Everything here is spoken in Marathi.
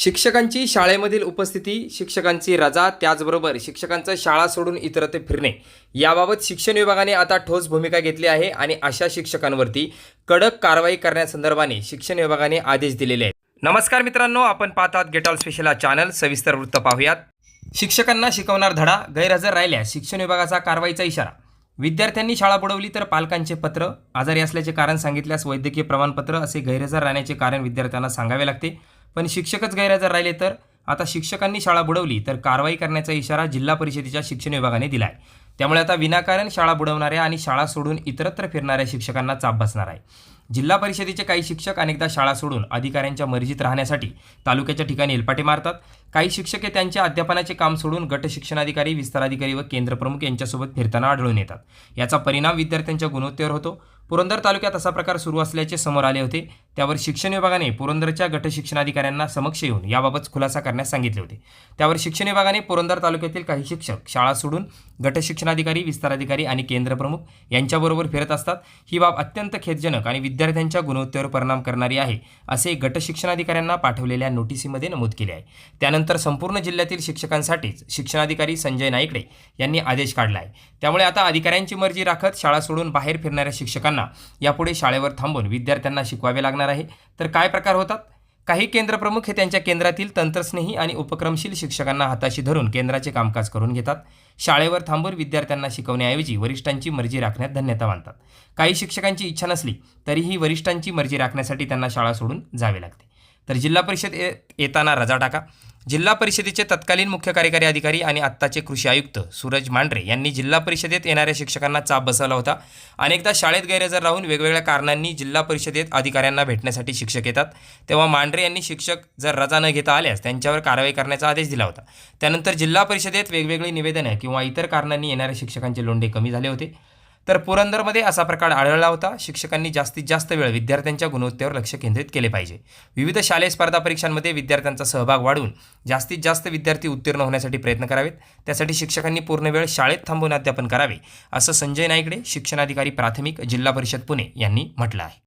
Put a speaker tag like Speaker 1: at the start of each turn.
Speaker 1: शिक्षकांची शाळेमधील उपस्थिती शिक्षकांची रजा त्याचबरोबर शिक्षकांचं शाळा सोडून इतरत्र फिरणे. याबाबत शिक्षण विभागाने आता ठोस भूमिका घेतली आहे आणि अशा शिक्षकांवरती कडक कारवाई करण्यासंदर्भाने शिक्षण विभागाने आदेश दिलेले आहेत. नमस्कार मित्रांनो आपण पाहतात गेटॉल स्पेशला स्पेशल चॅनल सविस्तर वृत्त पाहूयात. शिक्षकांना शिकवणार धडा गैरहजर राहिल्यास शिक्षण विभागाचा कारवाईचा इशारा. विद्यार्थ्यांनी शाळा बुडवली तर पालकांचे पत्र आजारी असल्याचे कारण सांगितल्यास वैद्यकीय प्रमाणपत्र असे गैरहजर राहण्याचे कारण विद्यार्थ्यांना सांगावे लागते. पण शिक्षकच गैरहजर राहिले तर? आता शिक्षकांनी शाळा बुडवली तर कारवाई करण्याचा इशारा जिल्हा परिषदेच्या शिक्षण विभागाने दिला आहे त्यामुळे आता विनाकारण शाळा बुडवणाऱ्या आणि शाळा सोडून इतरत्र फिरणाऱ्या शिक्षकांना चाप बसणार आहे. जिल्हा परिषदेचे काही शिक्षक अनेकदा शाळा सोडून अधिकाऱ्यांच्या मर्जीत राहण्यासाठी तालुक्याच्या ठिकाणी एलपाटे मारतात. काही शिक्षक हे त्यांच्या अध्यापनाचे काम सोडून गट शिक्षणाधिकारी विस्ताराधिकारी व केंद्रप्रमुख यांच्यासोबत फिरताना आढळून येतात. याचा परिणाम विद्यार्थ्यांच्या गुणवत्तेवर होतो. पुरंदर तालुक्यात असा प्रकार सुरू असल्याचे समोर आले होते. त्यावर शिक्षण विभागाने पुरंदरच्या गट शिक्षणाधिकाऱ्यांना समक्ष येऊन याबाबत खुलासा करण्यास सांगितले होते. त्यावर शिक्षण विभागाने पुरंदर तालुक्यातील काही शिक्षक शाळा सोडून गट क्षेत्राधिकारी विस्ताराधिकारी आणि केंद्रप्रमुख यांच्याबरोबर फिरत असतात. ही बाब अत्यंत खेदजनक आणि विद्यार्थ्यांच्या गुणवत्तेवर परिणाम करणारी आहे असे गट शिक्षणाधिकाऱ्यांना पाठवलेल्या नोटिसीमध्ये नमूद केले आहे. त्यानंतर संपूर्ण जिल्ह्यातील शिक्षकांसाठीच शिक्षणाधिकारी संजय नाईकडे यांनी आदेश काढला आहे. त्यामुळे आता अधिकाऱ्यांची मर्जी राखत शाळा सोडून बाहेर फिरणाऱ्या शिक्षकांना यापुढे शाळेवर थांबून विद्यार्थ्यांना शिकवावे लागणार आहे. तर काय प्रकार होतात? काही केंद्रप्रमुख हे त्यांच्या केंद्रातील तंत्रस्नेही आणि उपक्रमशील शिक्षकांना हाताशी धरून केंद्राचे कामकाज करून घेतात. शाळेवर थांबून विद्यार्थ्यांना शिकवण्याऐवजी वरिष्ठांची मर्जी राखण्यात धन्यता मानतात. काही शिक्षकांची इच्छा नसली तरीही वरिष्ठांची मर्जी राखण्यासाठी त्यांना शाळा सोडून जावे लागते. तर जिल्हा परिषद ये- येताना रजा टाका. जिल्हा परिषदेचे तत्कालीन मुख्य कार्यकारी अधिकारी आणि आत्ताचे कृषी आयुक्त सूरज मांढरे यांनी जिल्हा परिषदेत येणाऱ्या शिक्षकांना चाप बसवला होता. अनेकदा शाळेत गैरहजर राहून वेगवेगळ्या कारणांनी जिल्हा परिषदेत अधिकाऱ्यांना भेटण्यासाठी शिक्षक येतात. तेव्हा मांढरे यांनी शिक्षक जर रजा न घेता आल्यास त्यांच्यावर कारवाई करण्याचा आदेश दिला होता. त्यानंतर जिल्हा परिषदेत वेगवेगळी निवेदनं किंवा इतर कारणांनी येणाऱ्या शिक्षकांचे लोंढे कमी झाले होते. तर पुरंदरमध्ये असा प्रकार आढळला होता. शिक्षकांनी जास्तीत जास्त वेळ विद्यार्थ्यांच्या गुणवत्तेवर लक्ष केंद्रित केले पाहिजे. विविध शालेय स्पर्धा परीक्षांमध्ये विद्यार्थ्यांचा सहभाग वाढवून जास्तीत जास्त विद्यार्थी उत्तीर्ण होण्यासाठी प्रयत्न करावेत. त्यासाठी शिक्षकांनी पूर्ण वेळ शाळेत थांबून अध्यापन करावे असं संजय नाईकडे शिक्षणाधिकारी प्राथमिक जिल्हा परिषद पुणे यांनी म्हटलं आहे.